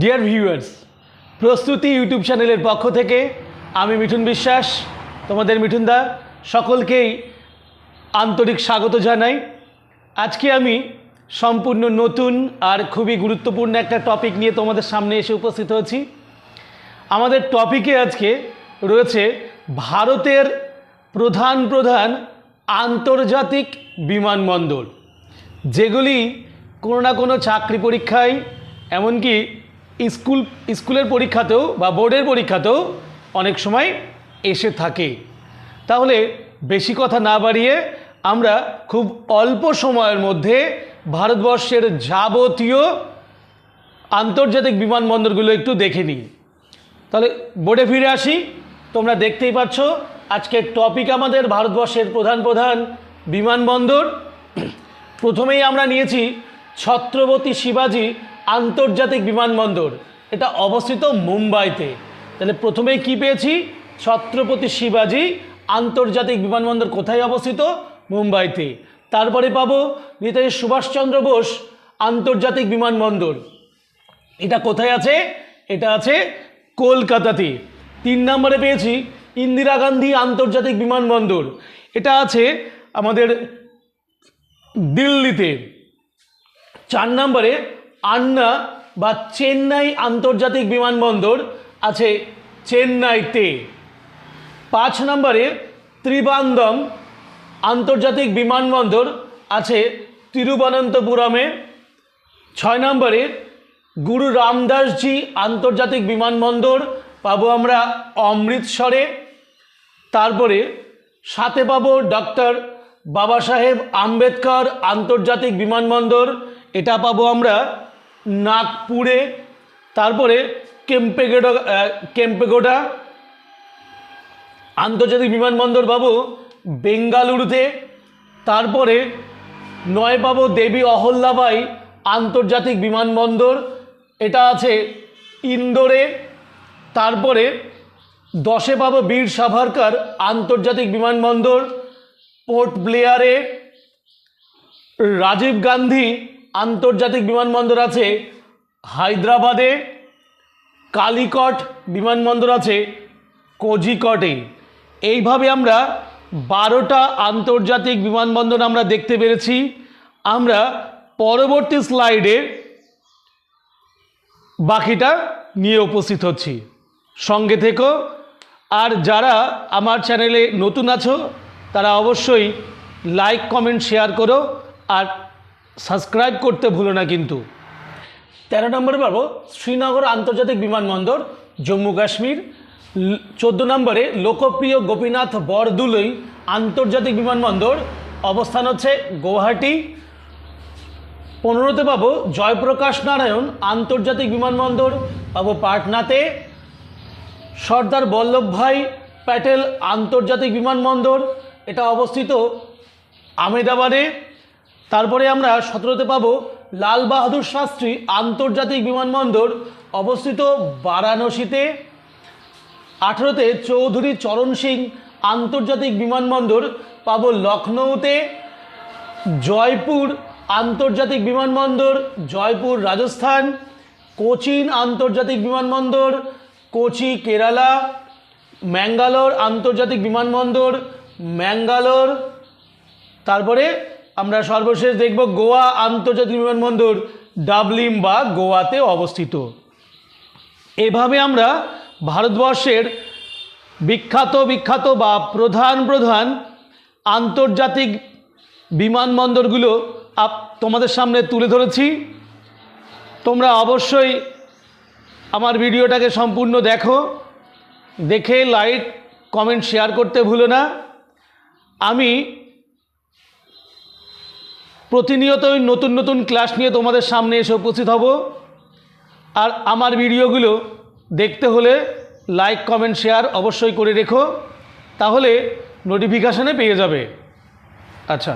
Dear viewers প্রস্তুতি YouTube চ্যানেলের পক্ষ থেকে আমি মিঠুন বিশ্বাস, তোমাদের মিঠুন দা, সকলকেই আন্তরিক স্বাগত জানাই। আজকে আমি সম্পূর্ণ নতুন আর খুবই গুরুত্বপূর্ণ একটা টপিক নিয়ে তোমাদের সামনে এসে উপস্থিত হয়েছি। আমাদের টপিকে আজকে রয়েছে ভারতের প্রধান প্রধান আন্তর্জাতিক বিমানবন্দর, যেগুলি কোনো না কোনো চাকরি পরীক্ষায়, এমনকি স্কুল, স্কুলের পরীক্ষাতেও বা বোর্ডের পরীক্ষাতেও অনেক সময় এসে থাকে। তাহলে বেশি কথা না বাড়িয়ে আমরা খুব অল্প সময়ের মধ্যে ভারতবর্ষের যাবতীয় আন্তর্জাতিক বিমানবন্দরগুলো একটু দেখে নিই। তাহলে বোর্ডে ফিরে আসি। তোমরা দেখতেই পাচ্ছ আজকের টপিক আমাদের ভারতবর্ষের প্রধান প্রধান বিমানবন্দর। প্রথমেই আমরা নিয়েছি ছত্রপতি শিবাজি আন্তর্জাতিক বিমানবন্দর। এটা অবস্থিত মুম্বাইতে। তাহলে প্রথমেই কি পেয়েছি? ছত্রপতি শিবাজি আন্তর্জাতিক বিমানবন্দর কোথায় অবস্থিত? মুম্বাইতে। তারপরে পাবো নেতাজি সুভাষচন্দ্র বোস আন্তর্জাতিক বিমানবন্দর। এটা কোথায় আছে? এটা আছে কলকাতাতে। তিন নম্বরে পেয়েছি ইন্দিরা গান্ধী আন্তর্জাতিক বিমানবন্দর। এটা আছে আমাদের দিল্লিতে। চার নম্বরে আন্না বা চেন্নাই আন্তর্জাতিক বিমানবন্দর আছে চেন্নাইতে। পাঁচ নম্বরে ত্রিবান্দম আন্তর্জাতিক বিমানবন্দর আছে তিরুবনন্তপুরমে। ছয় নম্বরে গুরু রামদাসজি আন্তর্জাতিক বিমানবন্দর পাবো আমরা অমৃতসরে। তারপরে সাথে পাবো ডক্টর বাবা সাহেব আম্বেদকর আন্তর্জাতিক বিমানবন্দর, এটা পাবো আমরা নাগপুরে, তারপরে কেম্পেগোডা কেম্পেগোডা, আন্তর্জাতিক বিমানবন্দর পাবো বেঙ্গালুরুতে, তারপরে নয় পাবো দেবী অহল্যাবাই আন্তর্জাতিক বিমানবন্দর, এটা আছে ইন্দোরে, তারপরে দশে পাবো বীর সাভারকার আন্তর্জাতিক বিমানবন্দর, পোর্ট ব্লেয়ারে, রাজীব গান্ধী আন্তর্জাতিক বিমানবন্দর আছে, হায়দ্রাবাদে, কালিকট বিমানবন্দর আছে, কোজিকটে। এইভাবে আমরা বারোটা আন্তর্জাতিক বিমানবন্দর আমরা দেখতে পেরেছি। আমরা পরবর্তী স্লাইডে বাকিটা নিয়ে উপস্থিত হচ্ছি। সঙ্গে থেকো। আর যারা আমার চ্যানেলে নতুন আছো, তারা অবশ্যই লাইক, কমেন্ট, শেয়ার করো। আর সাবস্ক্রাইব করতে ভুলো না কিন্তু। তেরো নম্বরে পাবো শ্রীনগর আন্তর্জাতিক বিমানবন্দর, জম্মু কাশ্মীর। চোদ্দ নম্বরে লোকপ্রিয় গোপীনাথ বরদুলই আন্তর্জাতিক বিমানবন্দর, অবস্থান হচ্ছে গুয়াহাটি পনেরোতে পাবো জয়প্রকাশ নারায়ণ আন্তর্জাতিক বিমানবন্দর, পাবো পাটনাতে। সর্দার বল্লভভাই প্যাটেল আন্তর্জাতিক বিমানবন্দর, এটা অবস্থিত আমেদাবাদে তারপরে আমরা সতেরোতে পাবো লাল বাহাদুর শাস্ত্রী আন্তর্জাতিক বিমানবন্দর, অবস্থিত বারাণসীতে। আঠেরোতে চৌধুরী চরণ সিং আন্তর্জাতিক বিমানবন্দর, পাবো লখনৌতে। জয়পুর আন্তর্জাতিক বিমানবন্দর, জয়পুর, রাজস্থান। কোচিন আন্তর্জাতিক বিমানবন্দর, কোচি, কেরালা। ম্যাঙ্গালোর আন্তর্জাতিক বিমানবন্দর, ম্যাঙ্গালোর। তারপরে আমরা সর্বশেষ দেখব গোয়া আন্তর্জাতিক বিমানবন্দর ডাবলিম বা গোয়াতে অবস্থিত। এভাবে আমরা ভারতবর্ষের বিখ্যাত বিখ্যাত বা প্রধান প্রধান আন্তর্জাতিক বিমানবন্দরগুলো আপ তোমাদের সামনে তুলে ধরেছি। তোমরা অবশ্যই আমার ভিডিওটাকে সম্পূর্ণ দেখো। দেখে লাইক কমেন্ট শেয়ার করতে ভুলো না। আমি প্রতিনিয়তই নতুন নতুন ক্লাস নিয়ে তোমাদের সামনে এসে উপস্থিত হব। আর আমার ভিডিওগুলো দেখতে হলে লাইক, কমেন্ট, শেয়ার অবশ্যই করে রেখো। তাহলে নোটিফিকেশানে পেয়ে যাবে। আচ্ছা।